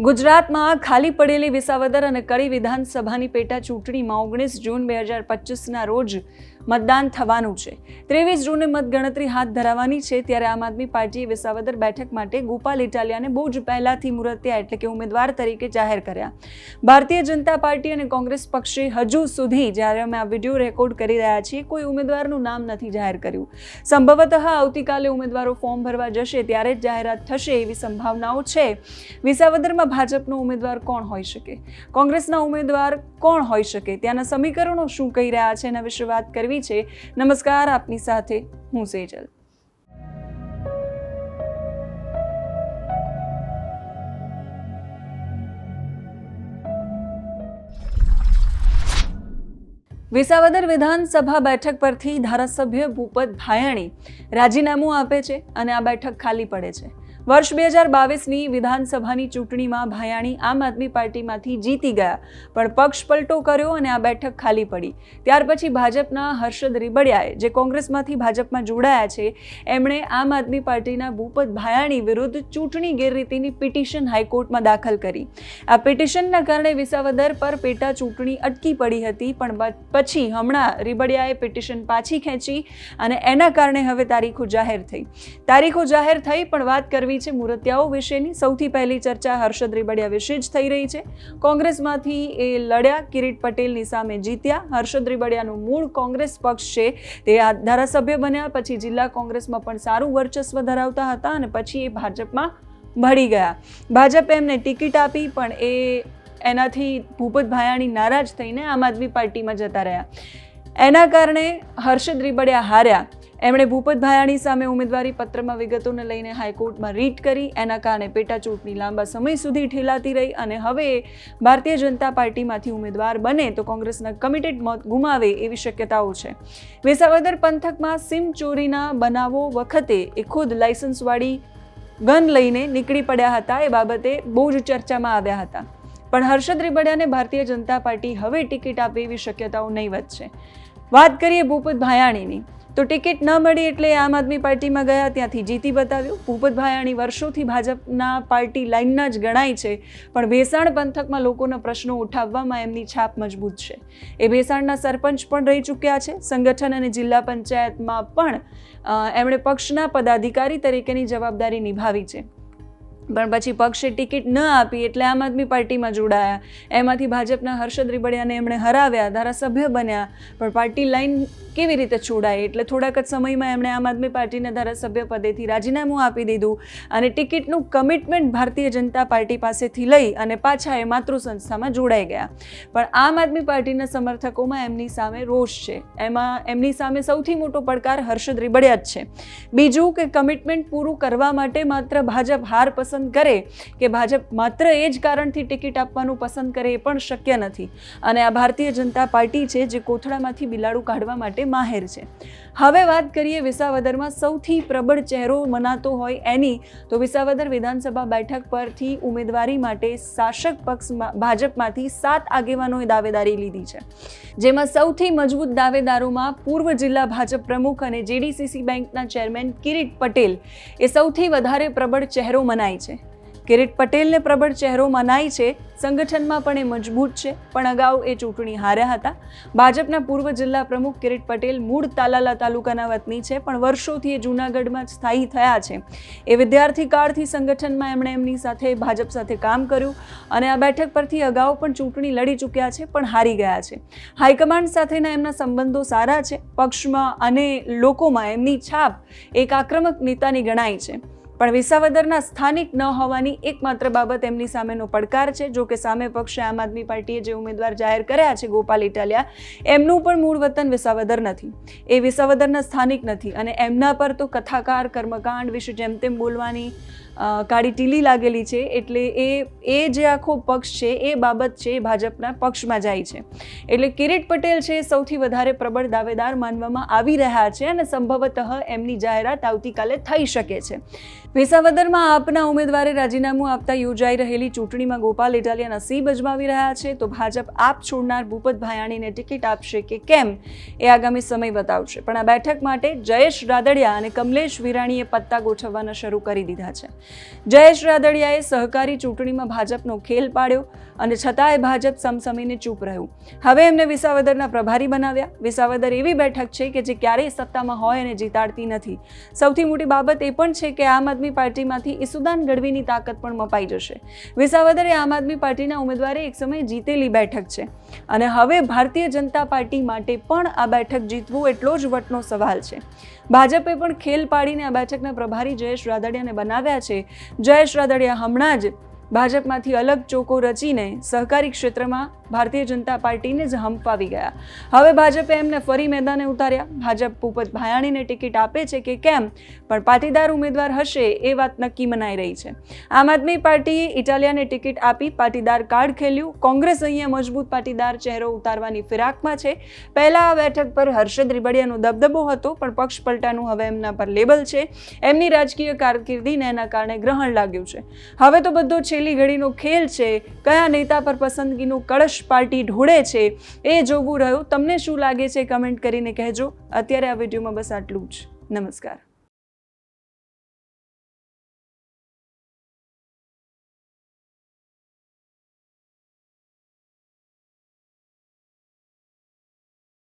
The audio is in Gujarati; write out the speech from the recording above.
ગુજરાતમાં ખાલી પડેલી વિસાવદર અને કડી વિધાનસભાની પેટા ચૂંટણીમાં ઓગણીસ જૂન બે હજાર પચીસના રોજ મતદાન થવાનું છે. ત્રેવીસ જૂને મતગણતરી હાથ ધરાવવાની છે ત્યારે આમ આદમી પાર્ટીએ વિસાવદર બેઠક માટે ગોપાલ ઇટાલિયાને બહુ જ પહેલાથી મુરત્યા એટલે કે ઉમેદવાર તરીકે જાહેર કર્યા. ભારતીય જનતા પાર્ટી અને કોંગ્રેસ પક્ષે હજુ સુધી જ્યારે અમે આ વીડિયો રેકોર્ડ કરી રહ્યા છીએ કોઈ ઉમેદવારનું નામ નથી જાહેર કર્યું. સંભવતઃ આવતીકાલે ઉમેદવારો ફોર્મ ભરવા જશે ત્યારે જ જાહેરાત થશે એવી સંભાવનાઓ છે. વિસાવદરમાં ભાજપનો ઉમેદવાર કોણ હોઈ શકે? કોંગ્રેસના ઉમેદવાર કોણ હોઈ શકે? ત્યાંના સમીકરણો શું કહી રહ્યા છે એના વિશે વાત કરવી છે. નમસ્કાર, આપની સાથે હું સેજલ. વિસાવદર વિધાનસભા બેઠક પરથી ધારાસભ્ય ભૂપત ભાયાણી રાજીનામું આપે છે અને આ બેઠક ખાલી પડે છે. વર્ષ બે હજાર બાવીસની વિધાનસભાની ચૂંટણીમાં ભાયાણી આમ આદમી પાર્ટીમાંથી જીતી ગયા, પણ પક્ષ પલટો કર્યો અને આ બેઠક ખાલી પડી. ત્યાર પછી ભાજપના હર્ષદ રીબડિયાએ, જે કોંગ્રેસમાંથી ભાજપમાં જોડાયા છે, એમણે આમ આદમી પાર્ટીના ભૂપત ભાયાણી વિરુદ્ધ ચૂંટણી ગેરરીતિની પિટિશન હાઈકોર્ટમાં દાખલ કરી. આ પિટિશનના કારણે વિસાવદર પર પેટા ચૂંટણી અટકી પડી હતી, પણ પછી હમણાં રીબડિયાએ પિટિશન પાછી ખેંચી અને એના કારણે હવે તારીખો જાહેર થઈ. તારીખો જાહેર થઈ, પણ વાત કરવી છે મૂર્તિયાઓ વિશેની સૌથી પહેલી ચર્ચા હર્ષદ રેબડિયા વિશે જ થઈ રહી છે. કોંગ્રેસમાંથી એ લડ્યા, કિરીટ પટેલની સામે જીત્યા. હર્ષદ રીબડિયાનું મૂળ કોંગ્રેસ પક્ષ છે તે આ ધારાસભ્ય બન્યા, પછી જિલ્લા કોંગ્રેસમાં પણ સારું વર્ચસ્વ ધરાવતા હતા અને પછી એ ભાજપમાં ભળી ગયા. ભાજપે એમને ટિકિટ આપી, પણ એ એનાથી ભૂપત ભાયાણી નારાજ થઈને આમ આદમી પાર્ટીમાં જતા રહ્યા. એના કારણે હર્ષદ રીબડિયા હાર્યા. એમણે ભૂપત ભાયાણી સામે ઉમેદવારી પત્રમાં વિગતોને લઈને હાઈકોર્ટમાં રીટ કરી. એના કારણે પેટા ચૂંટણી લાંબા સમય સુધી ઠેલાતી રહી અને હવે ભારતીય જનતા પાર્ટીમાંથી ઉમેદવાર બને તો કોંગ્રેસના કમિટેડ મત ગુમાવે એવી શક્યતાઓ છે. વિસાવદર પંથકમાં સિમ ચોરીના બનાવો વખતે એ ખુદ લાયસન્સવાળી ગન લઈને નીકળી પડ્યા હતા. એ બાબતે બહુ જ ચર્ચામાં આવ્યા હતા. પણ હર્ષદ રીબડિયાને ભારતીય જનતા પાર્ટી હવે ટિકિટ આપે એવી શક્યતાઓ નહીવત છે. વાત કરીએ ભૂપત ભાયાણીની. તો ટિકિટ ન મળી એટલે આમ આદમી પાર્ટીમાં ગયા, ત્યાંથી જીતી બતાવ્યું. ભૂપત વર્ષોથી ભાજપના પાર્ટી લાઇનના જ ગણાય છે, પણ ભેસાણ પંથકમાં લોકોના પ્રશ્નો ઉઠાવવામાં એમની છાપ મજબૂત છે. એ ભેસાણના સરપંચ પણ રહી ચૂક્યા છે. સંગઠન અને જિલ્લા પંચાયતમાં પણ એમણે પક્ષના પદાધિકારી તરીકેની જવાબદારી નિભાવી છે. પણ પછી પક્ષે ટિકિટ ન આપી એટલે આમ આદમી પાર્ટીમાં જોડાયા. એમાંથી ભાજપના હર્ષદ રીબડિયાને એમણે હરાવ્યા, ધારાસભ્ય બન્યા. પણ પાર્ટી લાઈન કેવી રીતે છોડાય? એટલે થોડાક જ સમયમાં એમણે આમ આદમી પાર્ટીના ધારાસભ્ય પદેથી રાજીનામું આપી દીધું અને ટિકિટનું કમિટમેન્ટ ભારતીય જનતા પાર્ટી પાસેથી લઈ અને પાછા એ માતૃ સંસ્થામાં જોડાઈ ગયા. પણ આમ આદમી પાર્ટીના સમર્થકોમાં એમની સામે રોષ છે. એમાં એમની સામે સૌથી મોટો પડકાર હર્ષદ રીબડિયા જ છે. બીજું કે કમિટમેન્ટ પૂરું કરવા માટે માત્ર ભાજપ હાર પસંદ કરે કે ભાજપ માત્ર એ જ કારણથી ટિકિટ આપવાનું પસંદ કરે એ પણ શક્ય નથી. અને આ ભારતીય જનતા પાર્ટી છે જે કોથળામાંથી બિલાડું કાઢવા માટે માહેર છે. હવે વાત કરીએ વિસાવદરમાં સૌથી પ્રબળ ચહેરો મનાતો હોય એની, તો વિસાવદર વિધાનસભા બેઠક પરથી ઉમેદવારી માટે શાસક પક્ષમાં ભાજપમાંથી સાત આગેવાનોએ દાવેદારી લીધી છે. જેમાં સૌથી મજબૂત દાવેદારોમાં પૂર્વ જિલ્લા ભાજપ પ્રમુખ અને જેડીસીસી બેંકના ચેરમેન કિરીટ પટેલ એ સૌથી વધારે પ્રબળ ચહેરો મનાય છે. કિરીટ પટેલને પ્રબળ ચહેરો મનાય છે. સંગઠનમાં પણ એ મજબૂત છે. પણ અગાઉ એ ચૂંટણી હાર્યા હતા. ભાજપના પૂર્વ જિલ્લા પ્રમુખ કિરીટ પટેલ મૂળ તાલાલા તાલુકાના વતની છે, પણ વર્ષોથી એ જૂનાગઢમાં સ્થાયી થયા છે. એ વિદ્યાર્થી કાળથી સંગઠનમાં એમણે એમની સાથે ભાજપ સાથે કામ કર્યું અને આ બેઠક પરથી અગાઉ પણ ચૂંટણી લડી ચૂક્યા છે, પણ હારી ગયા છે. હાઈકમાન્ડ સાથેના એમના સંબંધો સારા છે. પક્ષમાં અને લોકોમાં એમની છાપ એક આક્રમક નેતાની ગણાય છે. પણ વિસાવદરના સ્થાનિક ન હોવાની એકમાત્ર બાબત એમની સામેનો પડકાર છે. જો કે સામે પક્ષે આમ આદમી પાર્ટીએ જે ઉમેદવાર જાહેર કર્યા છે, ગોપાલ ઇટાલિયા, એમનું પણ મૂળ વતન વિસાવદર નથી. એ વિસાવદરના સ્થાનિક નથી અને એમના પર તો કથાકાર, કર્મકાંડ વિશે જેમ તેમ બોલવાની કાળી ટીલી લાગેલી છે એટલે એ એ જે આખો પક્ષ છે, એ બાબત છે એ ભાજપના પક્ષમાં જાય છે. એટલે કિરીટ પટેલ છે સૌથી વધારે પ્રબળ દાવેદાર માનવામાં આવી રહ્યા છે અને સંભવતઃ એમની જાહેરાત આવતીકાલે થઈ શકે છે. વિસાવદરમાં આપના ઉમેદવારે રાજીનામું આપતા યોજાઈ રહેલી ચૂંટણીમાં ગોપાલ ઇટાલિયા નસીબ અજમાવી રહ્યા છે. તો ભાજપ આપ છોડનાર ભૂપત ભાયાણીને ટિકિટ આપશે કે કેમ એ આગામી સમય બતાવશે. પણ આ બેઠક માટે જયેશ રાદડિયા અને કમલેશ વિરાણીએ પત્તા ગોઠવવાના શરૂ કરી દીધા છે. જયેશ રાદડિયાએ સહકારી ચૂંટણીમાં ભાજપનો ખેલ પાડ્યો અને છતાંય ભાજપ સમસમીને ચૂપ રહ્યું. હવે એમને વિસાવદરના પ્રભારી બનાવ્યા. વિસાવદર એવી બેઠક છે કે જે ક્યારેય સત્તામાં હોય અને જીતાડતી નથી. સૌથી મોટી બાબત એ પણ છે કે આમ આદમી પાર્ટીમાંથી ઈસુદાન ગઢવીની તાકાત પણ મપાઈ જશે. વિસાવદર એ આમ આદમી પાર્ટીના ઉમેદવારે એક સમયે જીતેલી બેઠક છે. અને હવે ભારતીય જનતા પાર્ટી માટે પણ આ બેઠક જીતવું એટલો જ વટનો સવાલ છે. ભાજપે પણ ખેલ પાડીને આ બેઠકના પ્રભારી જયેશ રાદડિયાને બનાવ્યા છે. જયેશ રાદડિયા હમણાં જ ભાજપમાંથી અલગ ચોકો રચીને સહકારી ક્ષેત્રમાં ભારતીય જનતા પાર્ટીને જ હંફાવી ગયા. હવે ભાજપે એમને ફરી મેદાને ઉતાર્યા. ભાજપ ભૂપત ભાયાણીને ટિકિટ આપે છે કે કેમ? પણ પાટીદાર ઉમેદવાર હશે એ વાત નક્કી મનાઈ રહી છે. આમ આદમી પાર્ટીએ ઇટાલિયાને ટિકિટ આપી પાટીદાર કાર્ડ ખેલ્યું. કોંગ્રેસ અહીંયા મજબૂત પાટીદાર ચહેરો ઉતારવાની ફિરાકમાં છે. પહેલા આ બેઠક પર હર્ષદ રીબડિયાનો દબદબો હતો, પણ પક્ષ પલટાનું હવે એમના પર લેબલ છે. એમની રાજકીય કારકિર્દીને એના કારણે ગ્રહણ લાગ્યું છે. હવે તો બધો છેલ્લી ઘડીનો ખેલ છે. કયા નેતા પર પસંદગીનું કળશ પાર્ટી ઢોળે છે એ જોવું રહ્યું. તમને શું લાગે છે? કમેન્ટ કરીને કહેજો. અત્યારે આ વિડીયોમાં બસ આટલું જ. નમસ્કાર.